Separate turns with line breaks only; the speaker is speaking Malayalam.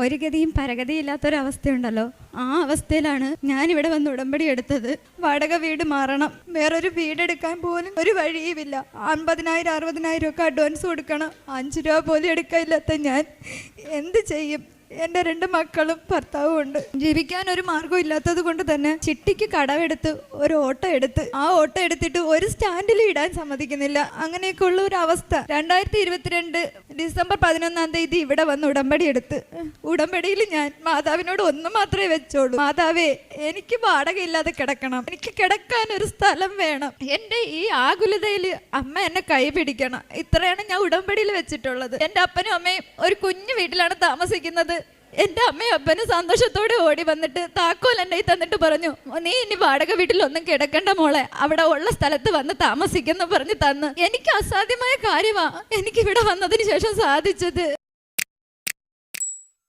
ഒരു ഗതിയും പരഗതിയില്ലാത്തൊരവസ്ഥയുണ്ടല്ലോ. ആ അവസ്ഥയിലാണ് ഞാൻ ഇവിടെ വന്ന് ഉടമ്പടി എടുത്തത്. വാടക വീട് മാറണം. വേറൊരു വീടെടുക്കാൻ പോലും ഒരു വഴിയുമില്ല. അൻപതിനായിരം അറുപതിനായിരം ഒക്കെ അഡ്വാൻസ് കൊടുക്കണം. അഞ്ച് രൂപ പോലും എടുക്കാനില്ലാത്ത ഞാൻ എന്ത് ചെയ്യും? എന്റെ രണ്ട് മക്കളും ഭർത്താവും ഉണ്ട്. ജീവിക്കാൻ ഒരു മാർഗം ഇല്ലാത്തത് കൊണ്ട് തന്നെ ചിട്ടിക്ക് കടവെടുത്ത് ഒരു ഓട്ടോ എടുത്ത് ആ ഓട്ടോ എടുത്തിട്ട് ഒരു സ്റ്റാൻഡിൽ ഇടാൻ സമ്മതിക്കുന്നില്ല. അങ്ങനെയൊക്കെ ഉള്ള ഒരു അവസ്ഥ. രണ്ടായിരത്തി ഇരുപത്തിരണ്ട് ഡിസംബർ പതിനൊന്നാം തീയതി ഇവിടെ വന്ന് ഉടമ്പടി എടുത്ത്. ഉടമ്പടിയിൽ ഞാൻ മാതാവിനോട് ഒന്ന് മാത്രമേ വെച്ചോളൂ. മാതാവേ എനിക്ക് വാടകയില്ലാതെ കിടക്കണം. എനിക്ക് കിടക്കാൻ ഒരു സ്ഥലം വേണം. എന്റെ ഈ ആകുലതയിൽ അമ്മ എന്നെ കൈ പിടിക്കണം. ഇത്രയാണ് ഞാൻ ഉടമ്പടിയിൽ വെച്ചിട്ടുള്ളത്. എന്റെ അപ്പനും അമ്മയും ഒരു കുഞ്ഞു വീട്ടിലാണ് താമസിക്കുന്നത്. എന്റെ അമ്മയും അപ്പനും സന്തോഷത്തോടെ ഓടി വന്നിട്ട് താക്കോൽ എന്റെ ഈ തന്നിട്ട് പറഞ്ഞു നീ ഇനി വാടക വീട്ടിലൊന്നും കിടക്കണ്ട മോളെ. അവിടെ ഉള്ള സ്ഥലത്ത് വന്ന് താമസിക്കുന്നു പറഞ്ഞ് തന്ന്. എനിക്ക് അസാധ്യമായ കാര്യമാ എനിക്ക് ഇവിടെ വന്നതിന് ശേഷം സാധിച്ചത്.